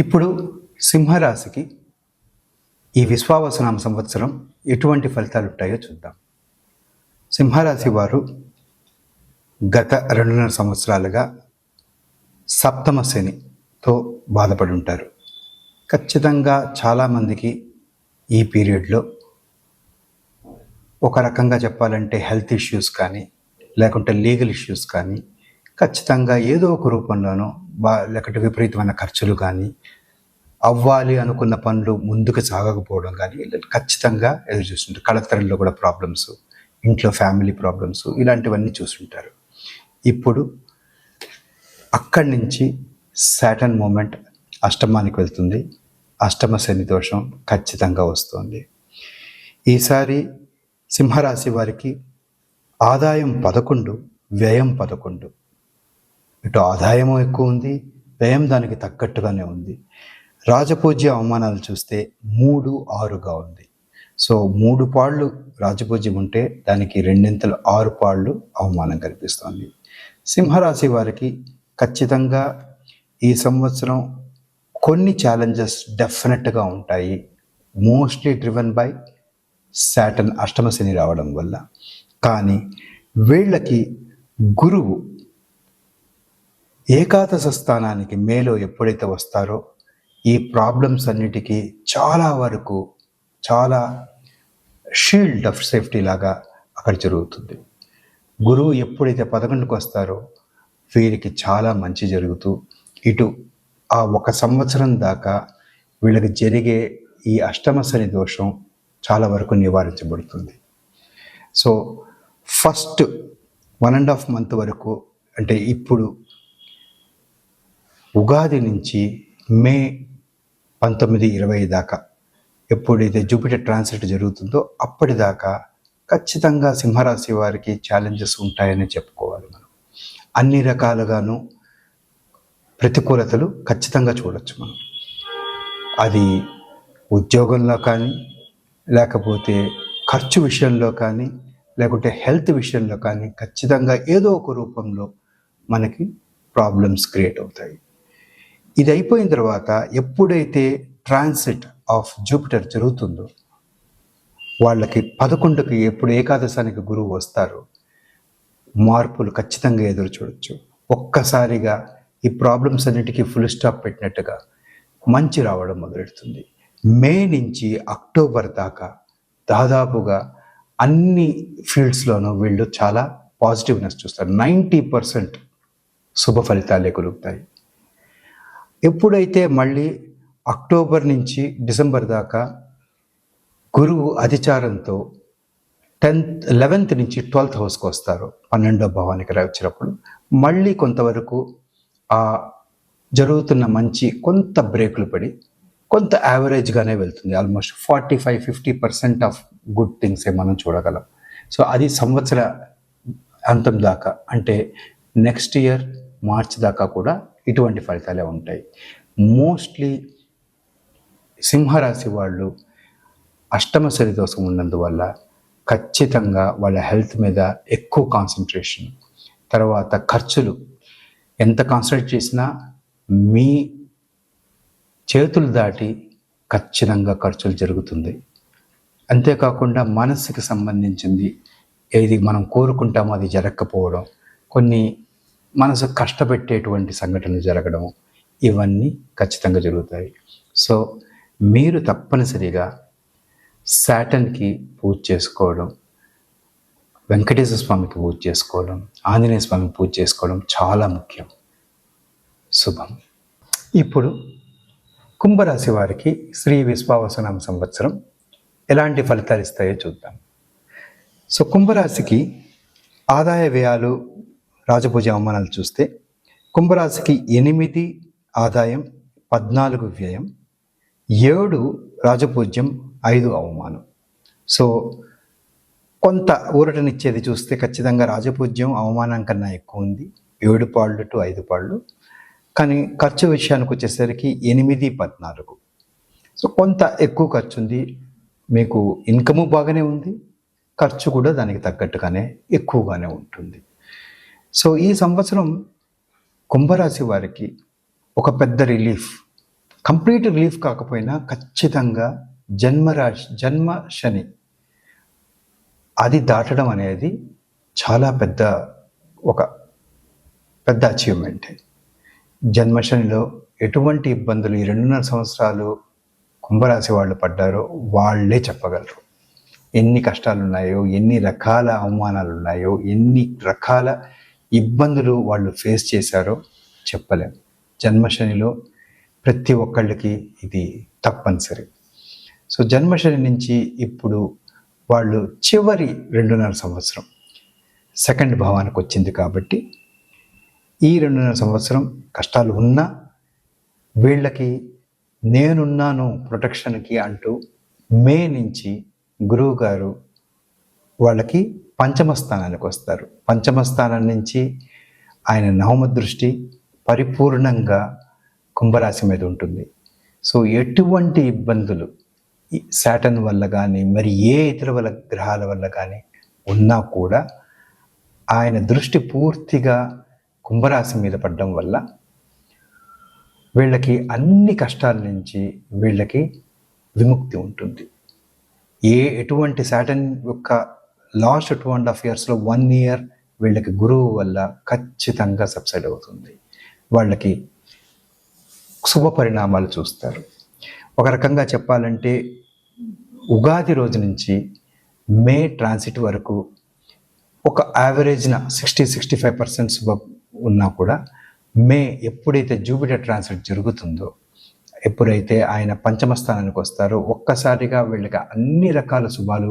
ఇప్పుడు సింహరాశికి ఈ విశ్వావసనామ సంవత్సరం ఎటువంటి ఫలితాలు ఉంటాయో చూద్దాం. సింహరాశి వారు గత రెండున్నర సంవత్సరాలుగా సప్తమ శనితో బాధపడి ఉంటారు. ఖచ్చితంగా చాలామందికి ఈ పీరియడ్లో ఒక రకంగా చెప్పాలంటే హెల్త్ ఇష్యూస్ కానీ లేకుంటే లీగల్ ఇష్యూస్ కానీ ఖచ్చితంగా ఏదో ఒక రూపంలోనో బా లేకుంటే విపరీతమైన ఖర్చులు కానీ అవ్వాలి అనుకున్న పనులు ముందుకు సాగకపోవడం కానీ ఖచ్చితంగా ఎదురు చూస్తుంటారు. కళతరంలో కూడా ప్రాబ్లమ్స్ ఇంట్లో ఫ్యామిలీ ప్రాబ్లమ్స్ ఇలాంటివన్నీ చూస్తుంటారు. ఇప్పుడు అక్కడి నుంచి సాటన్ మూమెంట్ అష్టమానికి వెళ్తుంది. అష్టమ శని దోషం ఖచ్చితంగా వస్తుంది. ఈసారి సింహరాశి వారికి ఆదాయం పదకొండు వ్యయం పదకొండు. ఇటు ఆదాయము ఎక్కువ ఉంది వ్యయం దానికి తగ్గట్టుగానే ఉంది. రాజపూజ్య అవమానాలు చూస్తే మూడు ఆరుగా ఉంది. సో మూడు పాళ్ళు రాజపూజ్యం ఉంటే దానికి రెండింతలు ఆరు పాళ్ళు అవమానం కనిపిస్తోంది. సింహరాశి వారికి ఖచ్చితంగా ఈ సంవత్సరం కొన్ని ఛాలెంజెస్ డెఫినెట్గా ఉంటాయి. మోస్ట్లీ డ్రివెన్ బై శాటన్ అష్టమ శని రావడం వల్ల. కానీ వీళ్ళకి గురువు ఏకాదశ స్థానానికి మేలో ఎప్పుడైతే వస్తారో ఈ ప్రాబ్లమ్స్ అన్నిటికీ చాలా వరకు చాలా షీల్డ్ ఆఫ్ సేఫ్టీ లాగా అక్కడ జరుగుతుంది. గురువు ఎప్పుడైతే పదకొండుకు వస్తారో వీరికి చాలా మంచి జరుగుతూ ఇటు ఆ ఒక సంవత్సరం దాకా వీళ్ళకి జరిగే ఈ అష్టమ శని దోషం చాలా వరకు నివారించబడుతుంది. So first one and half month వరకు అంటే ఇప్పుడు ఉగాది నుంచి మే పంతొమ్మిది ఇరవై దాకా ఎప్పుడైతే జూపిటర్ ట్రాన్సిట్ జరుగుతుందో అప్పటిదాకా ఖచ్చితంగా సింహరాశి వారికి ఛాలెంజెస్ ఉంటాయని చెప్పుకోవాలి మనం. అన్ని రకాలుగాను ప్రతికూలతలు ఖచ్చితంగా చూడొచ్చు మనం. అది ఉద్యోగంలో కానీ లేకపోతే ఖర్చు విషయంలో కానీ లేకుంటే హెల్త్ విషయంలో కానీ ఖచ్చితంగా ఏదో ఒక రూపంలో మనకి ప్రాబ్లమ్స్ క్రియేట్ అవుతాయి. ఇది అయిపోయిన తర్వాత ఎప్పుడైతే ట్రాన్సిట్ ఆఫ్ జూపిటర్ జరుగుతుందో వాళ్ళకి పదకొండుకి ఎప్పుడు ఏకాదశానికి గురువు వస్తారో మార్పులు ఖచ్చితంగా ఎదురు చూడొచ్చు. ఒక్కసారిగా ఈ ప్రాబ్లమ్స్ అన్నిటికీ ఫుల్ స్టాప్ పెట్టినట్టుగా మంచి రావడం మొదలెడుతుంది. మే నుంచి అక్టోబర్ దాకా దాదాపుగా అన్ని ఫీల్డ్స్లోనూ వీళ్ళు చాలా పాజిటివ్నెస్ చూస్తారు. నైంటీ పర్సెంట్ శుభ ఫలితాలే కలుగుతాయి. ఎప్పుడైతే మళ్ళీ అక్టోబర్ నుంచి డిసెంబర్ దాకా గురువు అధిచారంతో టెన్త్ లెవెన్త్ నుంచి ట్వెల్త్ హౌస్కి వస్తారు పన్నెండో భావానికి రా- వచ్చినప్పుడు మళ్ళీ కొంతవరకు ఆ జరుగుతున్న మంచి కొంత బ్రేకులు పడి కొంత యావరేజ్గానే వెళ్తుంది. Almost forty five fifty percent of good థింగ్సే మనం చూడగలం. సో అది సంవత్సర అంతం దాకా అంటే నెక్స్ట్ ఇయర్ మార్చ్ దాకా కూడా ఇటువంటి ఫలితాలే ఉంటాయి. మోస్ట్లీ సింహరాశి వాళ్ళు అష్టమ శని దోషం ఉన్నందువల్ల ఖచ్చితంగా వాళ్ళ హెల్త్ మీద ఎక్కువ కాన్సన్ట్రేషన్ తర్వాత ఖర్చులు. ఎంత కాన్సన్ట్రేట్ చేసినా మీ చేతులు దాటి ఖచ్చితంగా ఖర్చులు జరుగుతుంది. అంతేకాకుండా మనస్సుకి సంబంధించింది ఏది మనం కోరుకుంటామో అది జరగకపోవడం. కొన్ని మనసు కష్టపెట్టేటువంటి సంఘటనలు జరగడం ఇవన్నీ ఖచ్చితంగా జరుగుతాయి. సో మీరు తప్పనిసరిగా శాటన్కి పూజ చేసుకోవడం వెంకటేశ్వర స్వామికి పూజ చేసుకోవడం ఆంజనేయ స్వామికి పూజ చేసుకోవడం చాలా ముఖ్యం. శుభం. ఇప్పుడు కుంభరాశి వారికి శ్రీ విశ్వావసనామ సంవత్సరం ఎలాంటి ఫలితాలు ఇస్తాయో చూద్దాం. సో కుంభరాశికి ఆదాయ వ్యయాలు రాజపూజ అవమానాలు చూస్తే కుంభరాశికి ఎనిమిది ఆదాయం పద్నాలుగు వ్యయం ఏడు రాజపూజ్యం ఐదు అవమానం. సో కొంత ఊరటనిచ్చేది చూస్తే ఖచ్చితంగా రాజపూజ్యం అవమానం కన్నా ఎక్కువ ఉంది. ఏడు పాళ్ళు టు ఐదు పాళ్ళు. కానీ ఖర్చు విషయానికి వచ్చేసరికి ఎనిమిది పద్నాలుగు. సో కొంత ఎక్కువ ఖర్చు ఉంది. మీకు ఇన్కము బాగానే ఉంది. ఖర్చు కూడా దానికి తగ్గట్టుగానే ఎక్కువగానే ఉంటుంది. సో ఈ సంవత్సరం కుంభరాశి వారికి ఒక పెద్ద రిలీఫ్ కంప్లీట్ రిలీఫ్ కాకపోయినా ఖచ్చితంగా జన్మరాశి జన్మ శని అది దాటడం అనేది చాలా పెద్ద ఒక పెద్ద అచీవ్మెంట్ జన్మశనిలో ఎటువంటి ఇబ్బందులు ఈ రెండున్నర సంవత్సరాలు కుంభరాశి వాళ్ళు పడ్డారో వాళ్ళే చెప్పగలరు. ఎన్ని కష్టాలు ఉన్నాయో ఎన్ని రకాల అవమానాలు ఉన్నాయో ఎన్ని రకాల ఇబ్బందులు వాళ్ళు ఫేస్ చేశారో చెప్పలేం. జన్మశనిలో ప్రతి ఒక్కళ్ళకి ఇది తప్పనిసరి. సో జన్మశని నుంచి ఇప్పుడు వాళ్ళు చివరి రెండున్నర సంవత్సరం సెకండ్ భావానికి వచ్చింది కాబట్టి ఈ రెండున్నర సంవత్సరం కష్టాలు ఉన్నా వీళ్ళకి నేనున్నాను ప్రొటెక్షన్కి అంటూ మే నుంచి గురువు గారు వాళ్ళకి పంచమ స్థానానికి వస్తారు పంచమ స్థానం నుంచి ఆయన నవమ దృష్టి పరిపూర్ణంగా కుంభరాశి మీద ఉంటుంది. సో ఎటువంటి ఇబ్బందులు శాటన్ వల్ల కానీ మరి ఏ ఇతర వల్ల గ్రహాల వల్ల కానీ ఉన్నా కూడా ఆయన దృష్టి పూర్తిగా కుంభరాశి మీద పడడం వల్ల వీళ్ళకి అన్ని కష్టాల నుంచి వీళ్ళకి విముక్తి ఉంటుంది. ఏ ఎటువంటి శాటన్ యొక్క లాస్ట్ టూ అండ్ హాఫ్ ఇయర్స్లో వన్ ఇయర్ వీళ్ళకి గురువు వల్ల ఖచ్చితంగా సబ్సైడ్ అవుతుంది. వాళ్ళకి శుభ పరిణామాలు చూస్తారు. ఒక రకంగా చెప్పాలంటే ఉగాది రోజు నుంచి మే ట్రాన్సిట్ వరకు ఒక యావరేజ్న సిక్స్టీ సిక్స్టీ ఫైవ్ పర్సెంట్ శుభ ఉన్నా కూడా మే ఎప్పుడైతే జూపిటర్ ట్రాన్సిట్ జరుగుతుందో ఎప్పుడైతే ఆయన పంచమ స్థానానికి వస్తారో ఒక్కసారిగా వీళ్ళకి అన్ని రకాల శుభాలు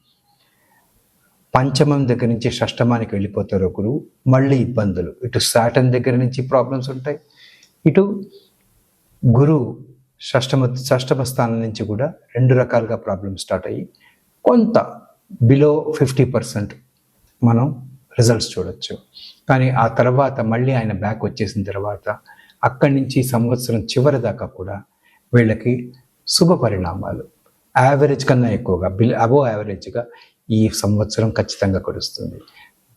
పంచమం దగ్గర నుంచి షష్టమానికి వెళ్ళిపోతారో గురువు మళ్ళీ ఇబ్బందులు. ఇటు సాటన్ దగ్గర నుంచి ప్రాబ్లమ్స్ ఉంటాయి. ఇటు గురువు షష్టమ షష్టమ స్థానం నుంచి కూడా రెండు రకాలుగా ప్రాబ్లమ్స్ స్టార్ట్ అయ్యి కొంత బిలో ఫిఫ్టీ పర్సెంట్ మనం రిజల్ట్స్ చూడొచ్చు. కానీ ఆ తర్వాత మళ్ళీ ఆయన బ్యాక్ వచ్చేసిన తర్వాత అక్కడి నుంచి సంవత్సరం చివరి దాకా కూడా వీళ్ళకి శుభ పరిణామాలు. యావరేజ్ కన్నా ఎక్కువగా బిల్ అబో యావరేజ్గా ఈ సంవత్సరం ఖచ్చితంగా కురుస్తుంది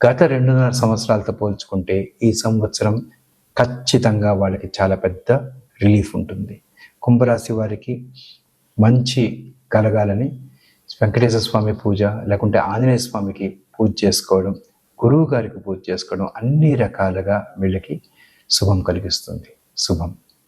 గత రెండున్నర సంవత్సరాలతో పోల్చుకుంటే ఈ సంవత్సరం ఖచ్చితంగా వాళ్ళకి చాలా పెద్ద రిలీఫ్ ఉంటుంది. కుంభరాశి వారికి మంచి కలగాలని వెంకటేశ్వర స్వామి పూజ లేకుంటే ఆంజనేయ స్వామికి పూజ చేసుకోవడం గురువు గారికి పూజ చేసుకోవడం అన్ని రకాలుగా వీళ్ళకి శుభం కలిగిస్తుంది. శుభం.